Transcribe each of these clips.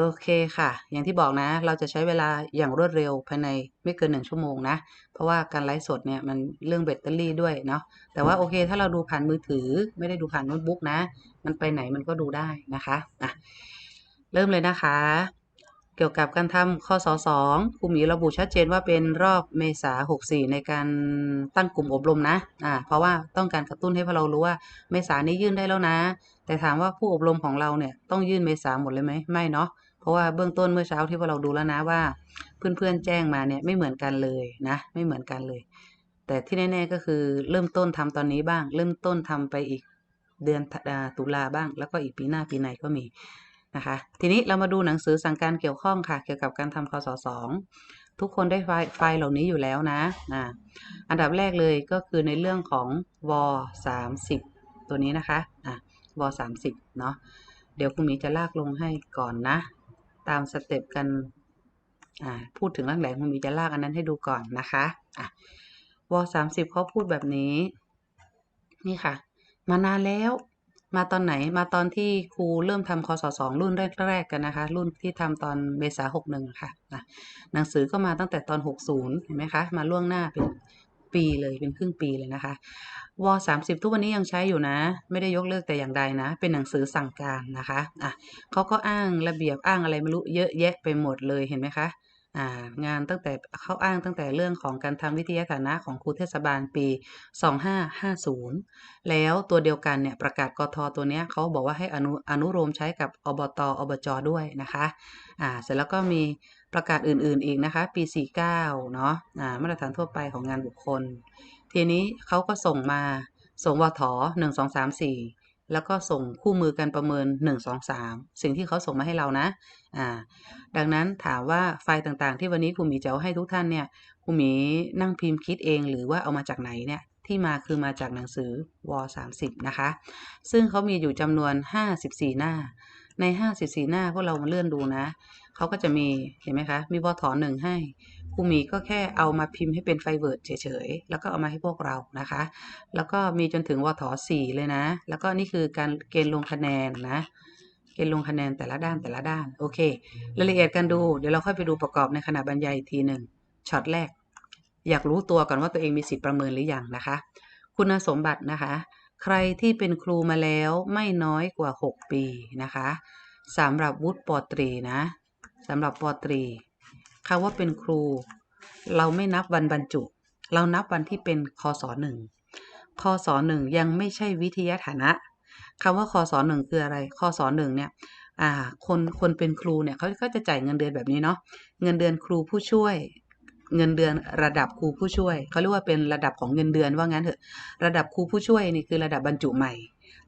โอเคค่ะ อย่างที่บอกนะ เราจะใช้เวลาอย่างรวดเร็วภายในไม่เกินหนึ่งชั่วโมงนะ เพราะว่าการไลฟ์สดเนี่ยมันเรื่องแบตเตอรี่ด้วยเนาะ แต่ว่าโอเค ถ้าเราดูผ่านมือถือ ไม่ได้ดูผ่านโน้ตบุ๊กนะ มันไปไหนมันก็ดูได้นะคะอะเริ่มเลยนะคะ เกี่ยวกับการทำข้อสอสองครูหมีระบุชัดเจนว่าเป็นรอบเมษาหกสี่ในการตั้งกลุ่มอบรมนะ อ่า เพราะว่าต้องการกระตุ้นให้พวกเรารู้ว่าเมษานี้ยื่นได้แล้วนะ แต่ถามว่าผู้อบรมของเราเนี่ยต้องยื่นเมษาหมดเลยไหมไม่เนาะ ราะว่าเบื้องต้นเมื่อเช้าที่พวกเราดูแล้วนะว่า เพื่อนๆแจ้งมาเนี่ยไม่เหมือนกันเลยนะ ไม่เหมือนกันเลย แต่ที่แน่ๆก็คือเริ่มต้นทำตอนนี้บ้าง เริ่มต้นทำไปอีกเดือนตุลาบ้าง แล้วก็อีกปีหน้าปีไหนก็มีนะคะ ทีนี้เรามาดูหนังสือสั่งการเกี่ยวข้องค่ะ เกี่ยวกับการทำคศสองทุกคนได้ไฟล์ไฟล์เหล่านี้อยู่แล้วนะอ่าอันดับแรกเลยก็คือในเรื่องของวสามสิบตัวนี้นะคะอะวสามสิบเนาะเดี๋ยวคุณหมีจะลากลงให้ก่อนนะ ตามสเต็ปกันพูดถึงร่างแหลงคุณมีจะลากอันนั้นให้ดูก่อนนะคะอะวสามสิบเขาพูดแบบนี้ นี่ค่ะ มานานแล้ว มาตอนไหนมาตอนที่ครูเริ่มทำคศสองรุ่นแรกๆกันนะคะ รุ่นที่ทำตอนเมษาหกหนึ่งค่ะะหนังสือก็มาตั้งแต่ตอนหกศูนย์เห็นไหมคะ มาล่วงหน้าเป็น ปีเลยเป็นครึ่งปีเลยนะคะวสามสิบทุกวันนี้ยังใช้อยู่นะ ไม่ได้ยกเลิกแต่อย่างใดนะ เป็นหนังสือสั่งการนะคะอะเขาก็อ้างระเบียบอ้างอะไรไม่รู้เยอะแยะไปหมดเลยเห็นไหมคะอ่างานตั้งแต่เขาอ้างตั้งแต่เรื่องของการทำวิทยาฐานะของครูเทศบาลปี 2550 แล้วตัวเดียวกันเนี่ยประกาศกทตัวเนี้ยเขาบอกว่าให้อนุอนุโลมใช้กับอบตอบจด้วยนะคะอ่าเสร็จแล้วก็มี ประกาศอื่นๆอีกนะคะ ปี 49 เนาะอ่ามาตรฐานทั่วไปของงานบุคคล ทีนี้เขาก็ส่งมาส่งวทอ1 2 3 4แล้วก็ส่งคู่มือการประเมิน 1 2 3 สิ่งที่เขาส่งมาให้เรานะ อ่า ดังนั้นถามว่าไฟล์ต่างๆ ที่วันนี้ครูหมีจะเอาให้ทุกท่านเนี่ยครูหมีนั่งพิมพ์คิดเองหรือว่าเอามาจากไหนเนี่ย ที่มาคือมาจากหนังสือว30 นะคะ ซึ่งเขามีอยู่จำนวน 54 หน้า ใน 54 หน้าพวกเรามาเลื่อนดูนะ เขาก็จะมีเห็นไหมคะ มีวทหนึ่งให้ครูหมีก็แค่เอามาพิมพ์ให้เป็นไฟเวิร์ดเฉยๆ แล้วก็เอามาให้พวกเรานะคะ แล้วก็มีจนถึงวทสี่เลยนะ แล้วก็นี่คือการเกณฑ์ลงคะแนนนะเกณฑ์ลงคะแนนแต่ละด้านแต่ละด้านโอเครายละเอียดการดูเดี๋ยวเราค่อยไปดูประกอบในขณะบรรยายทีหนึ่งช็อตแรก อยากรู้ตัวก่อนว่าตัวเองมีสิทธิ์ประเมินหรือยังนะคะ คุณสมบัตินะคะ ใครที่เป็นครูมาแล้วไม่น้อยกว่า 6 ปีนะคะสำหรับวุฒิปตรีนะ สำหรับปตรีคำว่าเป็นครู เราไม่นับวันบรรจุ เรานับวันที่เป็นคศหนึ่งคศหนึ่งยังไม่ใช่วิทยาฐานะคำว่าคศหนึ่งคืออะไรคศหนึ่งเนี่ยอ่าคนคนเป็นครูเนี่ยเขาก็จะจ่ายเงินเดือนแบบนี้เนาะเงินเดือนครูผู้ช่วย เงินเดือนระดับครูผู้ช่วยเขาเรียกว่าเป็นระดับของเงินเดือนว่างั้นเถอะ ระดับครูผู้ช่วยนี่คือระดับบรรจุใหม่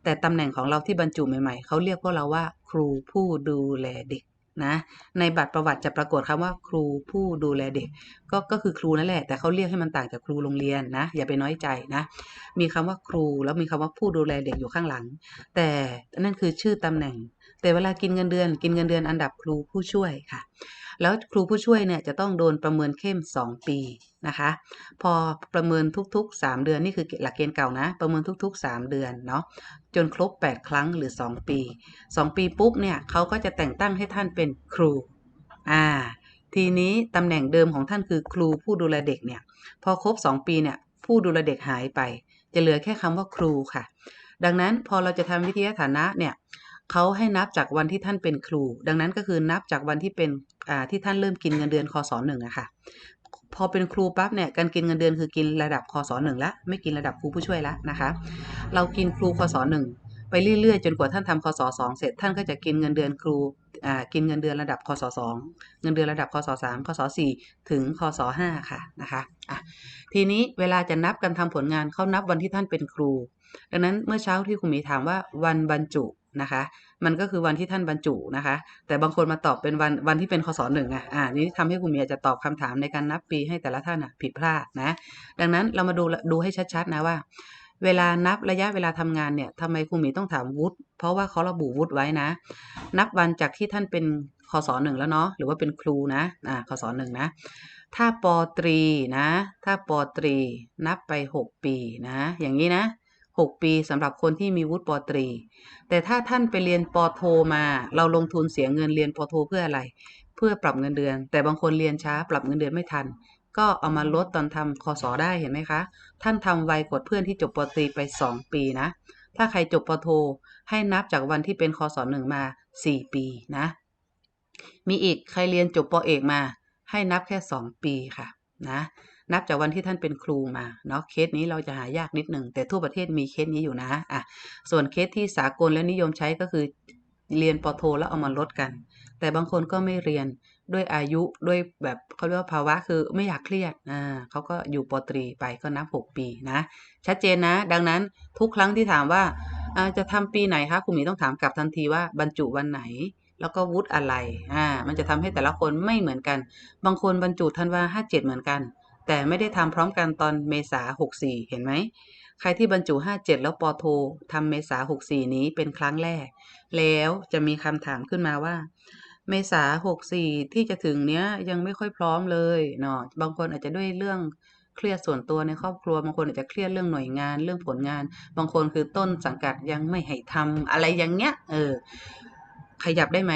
แต่ตำแหน่งของเราที่บรรจุใหม่ๆเขาเรียกพวกเราว่า ครูผู้ดูแลเด็ก นะในบัตรประวัติจะปรากฏคำว่าครูผู้ดูแลเด็ก ก็ก็คือครูนั่นแหละแต่เขาเรียกให้มันต่างจากครูโรงเรียนนะอย่าไปน้อยใจนะมีคำว่าครูแล้วมีคำว่าผู้ดูแลเด็กอยู่ข้างหลัง แต่นั่นคือชื่อตำแหน่ง แต่เวลากินเงินเดือน กินเงินเดือนอันดับครูผู้ช่วยค่ะ แล้วครูผู้ช่วยเนี่ยจะต้องโดนประเมินเข้ม 2 ปีนะคะ พอประเมินทุกๆ 3 เดือนนี่คือหลักเกณฑ์เก่านะ ประเมินทุก ๆ 3 เดือนเนาะจนครบ 8 ครั้งหรือ 2 ปี 2 ปีปุ๊บเนี่ยเขาก็จะแต่งตั้งให้ท่านเป็นครูอ่าทีนี้ตำแหน่งเดิมของท่านคือครูผู้ดูแลเด็กเนี่ยพอครบ 2 ปีเนี่ยผู้ดูแลเด็กหายไป จะเหลือแค่คำว่าครูค่ะ ดังนั้นพอเราจะทำวิทยาฐานะเนี่ย เขาให้นับจากวันที่ท่านเป็นครู ดังนั้นก็คือนับจากวันที่เป็นที่ท่านเริ่มกินเงินเดือนคศหนึ่งอะค่ะ พอเป็นครูปั๊บเนี่ยการกินเงินเดือนคือกินระดับคศหนึ่งละไม่กินระดับครูผู้ช่วยละนะคะ เรากินครูคศหนึ่งไปเรื่อยๆ จนกว่าท่านทำคศสองเสร็จท่านก็จะกินเงินเดือนครูกินเงินเดือนระดับคศสองเงินเดือนระดับคศสอสามคศสี่ถึงคศห้าค่ะนะคะอะทีนี้เวลาจะนับการทำผลงานเขานับวันที่ท่านเป็นครู ดังนั้นเมื่อเช้าที่คุณมีถามว่าวันบรรจุ นะคะ มันก็คือวันที่ท่านบรรจุนะคะ แต่บางคนมาตอบเป็นวันวันที่เป็นคศหนึ่งอะอ่านี้ทำให้คุณมีอาจจะตอบคำถามในการนับปีให้แต่ละท่านอะผิดพลาดนะ ดังนั้นเรามาดูดูให้ชัดๆนะว่า เวลานับระยะเวลาทำงานเนี่ยทำไมครูหมีต้องถามวุฒิเพราะว่าเขาระบุวุฒิไว้นะ นับวันจากที่ท่านเป็นคศหนึ่งแล้วเนาะหรือว่าเป็นครูนะอ่าคศหนึ่งนะถ้าปตรีนะ ถ้าปตรี นับไปหกปีนะ อย่างนี้นะ 6 ปีสำหรับคนที่มีวุฒิปตรี แต่ถ้าท่านไปเรียนปโทมา เราลงทุนเสียเงินเรียนปโทเพื่ออะไร เพื่อปรับเงินเดือน แต่บางคนเรียนช้าปรับเงินเดือนไม่ทัน ก็เอามาลดตอนทำคอสอได้เห็นไหมคะ ท่านทำไวกว่าเพื่อนที่จบปตรีไป 2 ปีนะ ถ้าใครจบปโทให้นับจากวันที่เป็นคอสอหนึ่งมา 4 ปีนะ มีอีกใครเรียนจบปเอกมา ให้นับแค่ 2 ปีค่ะนะ นับจากวันที่ท่านเป็นครูมาเนาะเคสนี้เราจะหายากนิดหนึ่งแต่ทั่วประเทศมีเคสนี้อยู่นะอะส่วนเคสที่สากลและนิยมใช้ก็คือเรียนปโทแล้วเอามาลดกัน แต่บางคนก็ไม่เรียนด้วยอายุด้วยแบบเขาเรียกว่าภาวะคือไม่อยากเครียดอ่าเขาก็อยู่ปตรีไปก็นับ 6 ปีนะ ชัดเจนนะ ดังนั้นทุกครั้งที่ถามว่าอ่าจะทำปีไหนคะคุณหมีต้องถามกลับทันทีว่าบรรจุวันไหน แล้วก็วุฒิอะไรอ่ามันจะทำให้แต่ละคนไม่เหมือนกัน บางคนบรรจุธันวาห้าเจ็ดเหมือนกัน แต่ไม่ได้ทำพร้อมกันตอนเมษาหกสี่เห็นไหม ใครที่บรรจุ57แล้วปอโททำเมษา64นี้เป็นครั้งแรก แล้วจะมีคำถามขึ้นมาว่า เมษา64ที่จะถึงเนี้ยยังไม่ค่อยพร้อมเลยเนาะบางคนอาจจะด้วยเรื่องเครียดส่วนตัวในครอบครัวบางคนอาจจะเครียดเรื่องหน่วยงานเรื่องผลงาน บางคนคือต้นสังกัดยังไม่ให้ทำอะไรอย่างเงี้ย เออ ขยับได้ไหม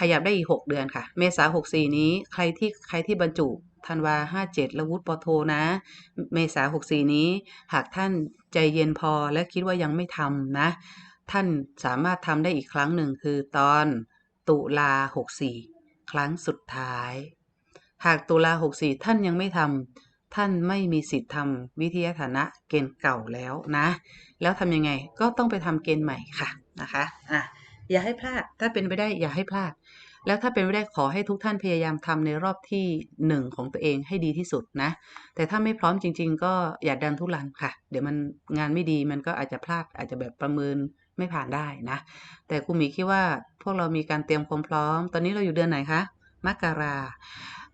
ขยับได้อีก6เดือนค่ะ เมษา64นี้ใครที่ใครที่บรรจุ ธันวา57แล้ววุฒิปโทนะ เมษา64นี้ หากท่านใจเย็นพอและคิดว่ายังไม่ทำนะ ท่านสามารถทำได้อีกครั้งหนึ่งคือตอนตุลา64ครั้งสุดท้าย หากตุลา64ท่านยังไม่ทำท่านไม่มีสิทธิ์ทำวิทยาฐานะเกณฑ์เก่าแล้วนะ แล้วทำยังไงก็ต้องไปทำเกณฑ์ใหม่ค่ะนะคะอะอย่าให้พลาดถ้าเป็นไปได้อย่าให้พลาด แล้วถ้าเป็นไปได้ขอให้ทุกท่านพยายามทำในรอบที่หนึ่งของตัวเองให้ดีที่สุดนะ แต่ถ้าไม่พร้อมจริง ๆ ก็อย่าดันทุลังค่ะ เดี๋ยวมันงานไม่ดีมันก็อาจจะพลาดอาจจะแบบประเมินไม่ผ่านได้นะ แต่ครูหมีคิดว่าพวกเรามีการเตรียมความพร้อม ตอนนี้เราอยู่เดือนไหนคะมกรา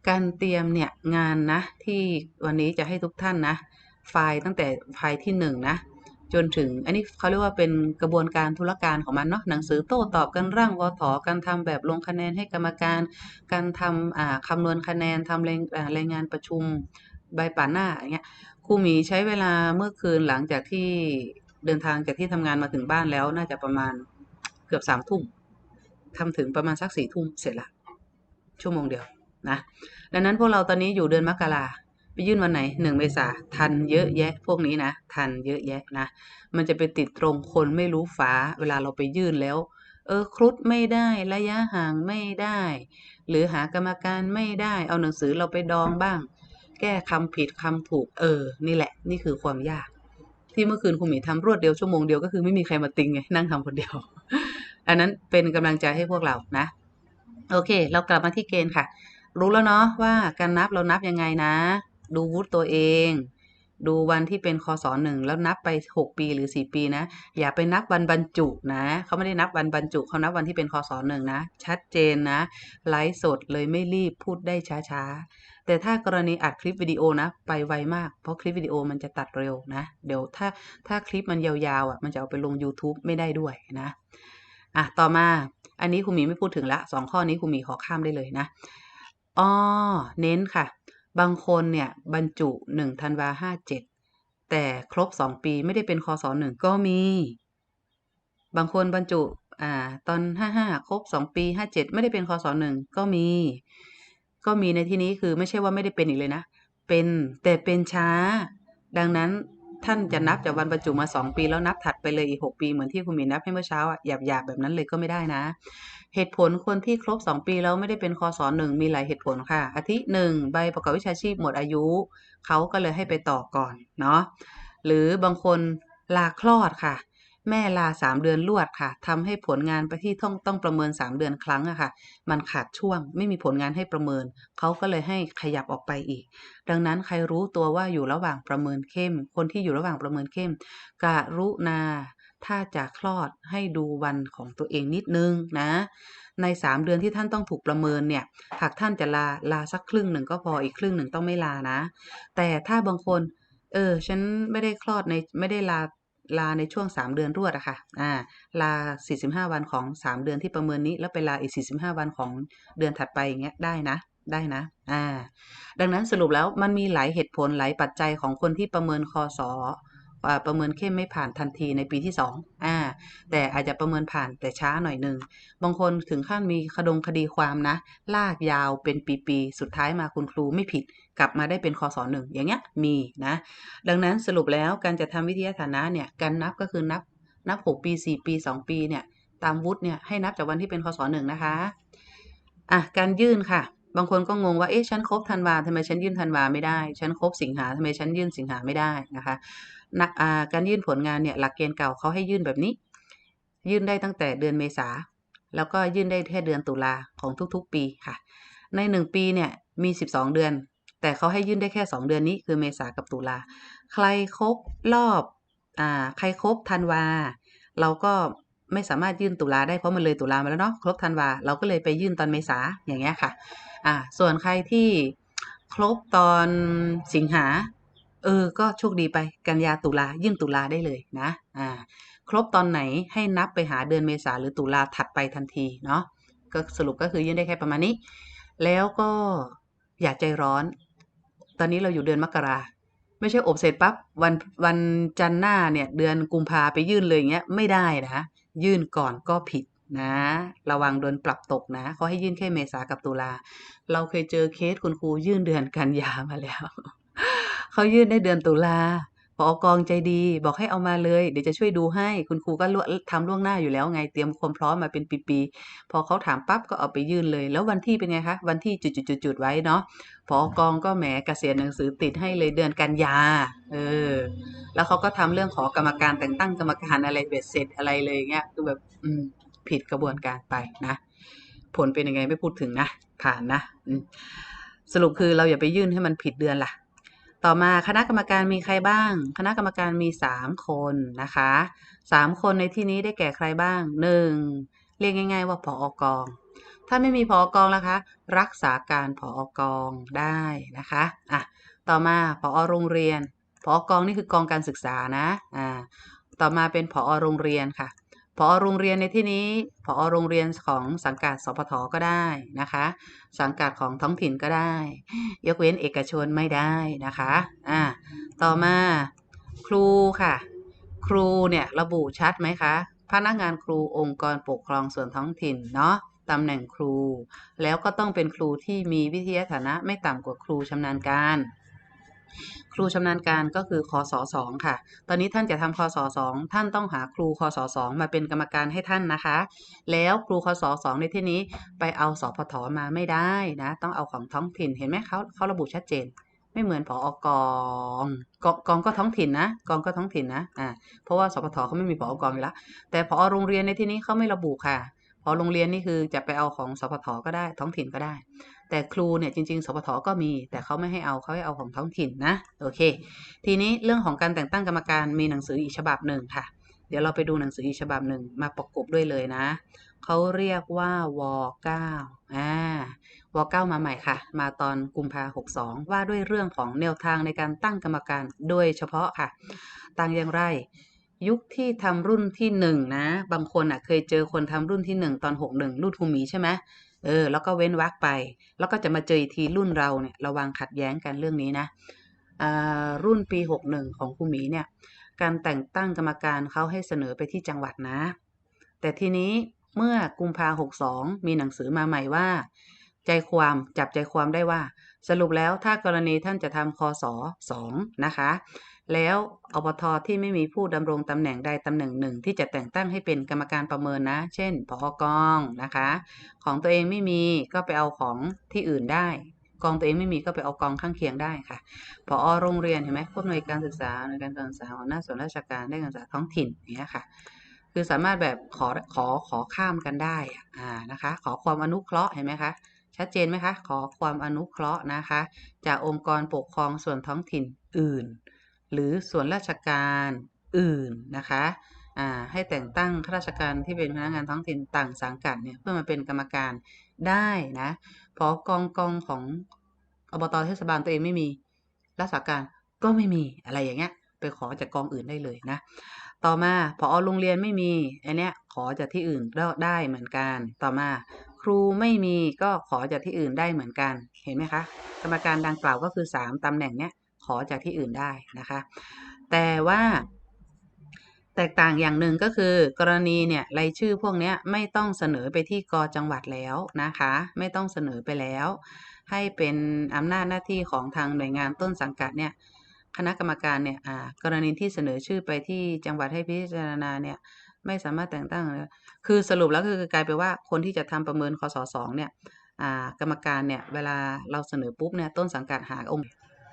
การเตรียมเนี่ยงานนะที่วันนี้จะให้ทุกท่านนะ ไฟล์ตั้งแต่ไฟล์ที่หนึ่งนะ จนถึงอันนี้เขาเรียกว่าเป็นกระบวนการธุรการของมันเนาะหนังสือโต้ตอบกันร่างวอถอการทำแบบลงคะแนนให้กรรมการ การทำอ่าคำนวณคะแนนทำรายรายงานประชุมใบป่าหน้าอย่างเงี้ยครูหมีใช้เวลาเมื่อคืนหลังจากที่เดินทางจากที่ทำงานมาถึงบ้านแล้วน่าจะประมาณเกือบสามทุ่มทำถึงประมาณสักสี่ทุ่มเสร็จละชั่วโมงเดียวนะดังนั้นพวกเราตอนนี้อยู่เดือนมกรา ไปยื่นวันไหนหนึ่งเมษาทันเยอะแยะ พวกนี้นะ ทันเยอะแยะนะ มันจะไปติดตรงคนไม่รู้ฟ้า เวลาเราไปยื่นแล้ว เออครุฑไม่ได้ระยะห่างไม่ได้ หรือหากรรมการไม่ได้ เอาหนังสือเราไปดองบ้าง แก้คำผิดคำถูก เออ นี่แหละ นี่คือความยาก ที่เมื่อคืนคุณหมีทำรวดเดียวชั่วโมงเดียวก็คือไม่มีใครมาติงไงนั่งทำคนเดียว อันนั้นเป็นกำลังใจให้พวกเรานะ โอเค เรากลับมาที่เกณฑ์ค่ะ รู้แล้วเนาะว่าการนับเรานับยังไงนะ ดูวุฒิตัวเอง ดูวันที่เป็นคศหนึ่งแล้วนับไป 6 ปีหรือ 4 ปีนะ อย่าไปนับวันบรรจุนะ เขาไม่ได้นับวันบรรจุเขานับวันที่เป็นคศหนึ่งนะ ชัดเจนนะ ไลฟ์สดเลยไม่รีบพูดได้ช้าๆ แต่ถ้ากรณีอัดคลิปวิดีโอนะ ไปไวมาก เพราะคลิปวิดีโอมันจะตัดเร็วนะ เดี๋ยวถ้าถ้าคลิปมันยาวๆอะ มันจะเอาไปลง YouTube ไม่ได้ด้วยนะอะต่อมาอันนี้ครูหมีไม่พูดถึงละสองข้อนี้ครูหมีขอข้ามได้เลยนะอ๋อเน้นค่ะ บางคนเนี่ยบรรจุหนึ่งธันวาห้าเจ็ดแต่ครบสองปีไม่ได้เป็นคศหนึ่งก็มี บางคนบรรจุอ่าตอนห้าห้าครบสองปีห้าเจ็ดไม่ได้เป็นคศหนึ่งก็มี ก็มีในที่นี้คือไม่ใช่ว่าไม่ได้เป็นอีกเลยนะ เป็นแต่เป็นช้า ดังนั้นท่านจะนับจากวันบรรจุมา2ปีแล้วนับถัดไปเลยอีก6ปีเหมือนที่คุณมีนับให้เมื่อเช้าอะหยาบๆแบบนั้นเลยก็ไม่ได้นะ เหตุผลคนที่ครบ 2 ปีแล้วไม่ได้เป็นคศหนึ่งมีหลายเหตุผลค่ะ อาทิหนึ่งใบประกอบวิชาชีพหมดอายุ เขาก็เลยให้ไปต่อก่อนเนาะหรือบางคนลาคลอดค่ะ แม่ลา 3 เดือนรวดค่ะทำให้ผลงานไปที่ต้องต้องประเมิน 3 เดือนครั้งอะค่ะ มันขาดช่วงไม่มีผลงานให้ประเมิน เขาก็เลยให้ขยับออกไปอีก ดังนั้นใครรู้ตัวว่าอยู่ระหว่างประเมินเข้ม คนที่อยู่ระหว่างประเมินเข้มกรุณา ถ้าจะคลอดให้ดูวันของตัวเองนิดนึงนะ ใน 3 เดือนที่ท่านต้องถูกประเมินเนี่ย หากท่านจะลาลาสักครึ่งหนึ่งก็พออีกครึ่งหนึ่งต้องไม่ลานะ แต่ถ้าบางคน เออ ฉันไม่ได้คลอดในไม่ได้ลาลาในช่วง 3 เดือนรวดอะค่ะ อ่า ลา 45 วันของ 3 เดือนที่ประเมินนี้ แล้วไปลาอีก 45 วันของเดือนถัดไปอย่างเงี้ยได้นะ ได้นะ อ่า ดังนั้นสรุปแล้วมันมีหลายเหตุผลหลายปัจจัยของคนที่ประเมินคอสอ ประเมินเข้มไม่ผ่านทันทีในปีที่2อ่าแต่อาจจะประเมินผ่านแต่ช้าหน่อยหนึ่งบางคนถึงขั้นมีคดงคดีความนะ ลากยาวเป็นปีๆ สุดท้ายมาคุณครูไม่ผิด กลับมาได้เป็นคอสอหนึ่งอย่างเงี้ยมีนะ ดังนั้นสรุปแล้วการจะทำวิทยาฐานะเนี่ยการนับก็คือนับนับ 6 ปี 4 ปี 2 ปีเนี่ยตามวุฒิเนี่ยให้นับจากวันที่เป็นคศหนึ่งนะคะอะการยื่นค่ะ บางคนก็งงว่า เอ๊ะ ฉันครบธันวาทำไมฉันยื่นธันวาไม่ได้ ฉันครบสิงหาทำไมฉันยื่นสิงหาไม่ได้นะคะนักาการยื่นผลงานเนี่ยหลักเกณฑ์เก่าเขาให้ยื่นแบบนี้ ยื่นได้ตั้งแต่เดือนเมษา แล้วก็ยื่นได้แค่เดือนตุลาของทุกๆ ปีค่ะ ใน 1 ปีเนี่ยมี 12 เดือน แต่เขาให้ยื่นได้แค่ 2 เดือนนี้คือเมษากับตุลา ใครครบรอบ อ่า ใครครบธันวา เราก็ ไม่สามารถยื่นตุลาได้เพราะมันเลยตุลามาแล้วเนาะครบธันวาเราก็เลยไปยื่นตอนเมษาอย่างเงี้ยค่ะ อ่า ส่วนใครที่ครบตอนสิงหา เออ ก็โชคดีไปกันยาตุลายื่นตุลาได้เลยนะ อ่า ครบตอนไหนให้นับไปหาเดือนเมษาหรือตุลาถัดไปทันทีเนาะก็สรุปก็คือยื่นได้แค่ประมาณนี้ แล้วก็อย่าใจร้อน ตอนนี้เราอยู่เดือนมกราไม่ใช่อบเสร็จปั๊บวันวันจันทร์หน้าเนี่ย เดือนกุมภาไปยื่นเลยอย่างเงี้ยไม่ได้นะ ยื่นก่อนก็ผิดนะ ระวังโดนปรับตกนะเขาให้ยื่นแค่เมษากับตุลา เราเคยเจอเคสคุณครูยื่นเดือนกันยามาแล้ว เขายื่นได้เดือนตุลา พอกองใจดีบอกให้เอามาเลย เดี๋ยวจะช่วยดูให้ คุณครูก็ทำล่วงหน้าอยู่แล้วไงเตรียมความพร้อมมาเป็นปีๆพอเขาถามปั๊บก็เอาไปยื่นเลย แล้ววันที่เป็นไงคะวันที่จุดๆๆไว้เนาะพอกองก็แหมเกษียณหนังสือติดให้เลยเดือนกันยาเออ แล้วเขาก็ทำเรื่องขอกรรมการแต่งตั้งกรรมการอะไรเบ็ดเสร็จอะไรเลยเงี้ยคือแบบอืมผิดกระบวนการไปนะ ผลเป็นยังไงไม่พูดถึงนะผ่านนะสรุปคือเราอย่าไปยื่นให้มันผิดเดือนล่ะ ต่อมาคณะกรรมการมีใครบ้าง คณะกรรมการมี 3 คนนะคะ3คนในที่นี้ได้แก่ใครบ้าง 1. เรียกง่าย ๆ ว่าผออกอง ถ้าไม่มีผออกองแล้วคะ รักษาการผออกองได้นะคะอะต่อมาผอโรงเรียนผอกองนี่คือกองการศึกษานะอ่าต่อมาเป็นผอโรงเรียนค่ะ พอโรงเรียนในที่นี้พอโรงเรียนของสังกัดสพทก็ได้นะคะ สังกัดของท้องถิ่นก็ได้ ยกเว้นเอกชนไม่ได้นะคะอ่าต่อมาครูค่ะ ครูเนี่ยระบุชัดไหมคะพนักงานครูองค์กรปกครองส่วนท้องถิ่นเนาะตำแหน่งครู แล้วก็ต้องเป็นครูที่มีวิทยาฐานะไม่ต่ำกว่าครูชำนาญการ ครูชำนาญการก็คือคอสอสองค่ะ ตอนนี้ท่านจะทำคอสอสองท่านต้องหาครูคอสอสองมาเป็นกรรมการให้ท่านนะคะ แล้วครูคอสอสองในที่นี้ไปเอาสพทมาไม่ได้นะ ต้องเอาของท้องถิ่นเห็นไหมเขาเขาระบุชัดเจนไม่เหมือนผออกองกองกองก็ท้องถิ่นนะกองก็ท้องถิ่นนะอ่าเพราะว่าสพทเขาไม่มีผอกองอยู่แล้วแต่ผอโรงเรียนในที่นี้เขาไม่ระบุค่ะ พอโรงเรียนนี่คือจะไปเอาของสพทก็ได้ท้องถิ่นก็ได้ แต่ครูเนี่ยจริง ๆ สพทก็มี แต่เขาไม่ให้เอาเขาให้เอาของท้องถิ่นนะโอเค ทีนี้เรื่องของการแต่งตั้งกรรมการมีหนังสืออีกฉบับหนึ่งค่ะ เดี๋ยวเราไปดูหนังสืออีกฉบับหนึ่งมาประกบด้วยเลยนะเขาเรียกว่าว9อ่าว9มาใหม่ค่ะ มาตอนกุมภาหกสองว่าด้วยเรื่องของแนวทางในการตั้งกรรมการโดยเฉพาะค่ะตั้งอย่างไร ยุคที่ทำรุ่นที่หนึ่งนะ บางคนอะเคยเจอคนทำรุ่นที่หนึ่งตอนหกหนึ่งรุ่นภูมิใช่ไหมเออ แล้วก็เว้นวรรคไป แล้วก็จะมาเจออีกทีรุ่นเราเนี่ยระวังขัดแย้งกันเรื่องนี้นะรุ่นปี61ของครูหมีเนี่ย การแต่งตั้งกรรมการเขาให้เสนอไปที่จังหวัดนะ แต่ทีนี้เมื่อกุมภาหกสองมีหนังสือมาใหม่ว่า ใจความจับใจความได้ว่า สรุปแล้วถ้ากรณีท่านจะทำคอสอสองนะคะ แล้วอบทที่ไม่มีผู้ดำรงตำแหน่งใดตำแหน่งหนึ่ง ที่จะแต่งตั้งให้เป็นกรรมการประเมินนะ เช่นผอกองนะคะ ของตัวเองไม่มีก็ไปเอาของที่อื่นได้ กองตัวเองไม่มีก็ไปเอากองข้างเคียงได้ค่ะพอโรงเรียนเห็นไหมผู้อำนวยการศึกษาในการศึกษาหัวหน้าส่วนราชการได้การศึกษาท้องถิ่นอย่างเงี้ยค่ะ คือสามารถแบบขอขอขอข้ามกันได้อ่านะคะ ขอความอนุเคราะห์เห็นไหมคะชัดเจนไหมคะขอความอนุเคราะห์นะคะ จากองค์กรปกครองส่วนท้องถิ่นอื่น หรือส่วนราชการอื่นนะคะให้แต่งตั้งข้าราชการที่เป็นพนักงานท้องถิ่นต่างสังกัดเนี่ยเพื่อมาเป็นกรรมการได้นะพอกองกองของอบตเทศบาลตัวเองไม่มีรักษาการก็ไม่มีอะไรอย่างเงี้ยไปขอจากกองอื่นได้เลยนะ ต่อมาพอโรงเรียนไม่มีอันเนี้ยขอจากที่อื่นได้เหมือนกัน ต่อมาครูไม่มีก็ขอจากที่อื่นได้เหมือนกัน เห็นไหมคะ กรรมการดังกล่าวก็คือ 3ตำแหน่งเนี้ย ขอจากที่อื่นได้นะคะ แต่ว่า แตกต่างอย่างหนึ่งก็คือ กรณีเนี่ยรายชื่อพวกนี้ไม่ต้องเสนอไปที่กจังหวัดแล้วนะคะ ไม่ต้องเสนอไปแล้ว ให้เป็นอำนาจหน้าที่ของทางหน่วยงานต้นสังกัดเนี่ยคณะกรรมการเนี่ยกรณีที่เสนอชื่อไปที่จังหวัดให้พิจารณาเนี่ยไม่สามารถแต่งตั้งเลยคือสรุปแล้วคือกลายเป็นว่าคนที่จะทำประเมินคศสองเนี่ยกรรมการเนี่ยเวลาเราเสนอปุ๊บเนี่ยต้นสังกัดหาองค์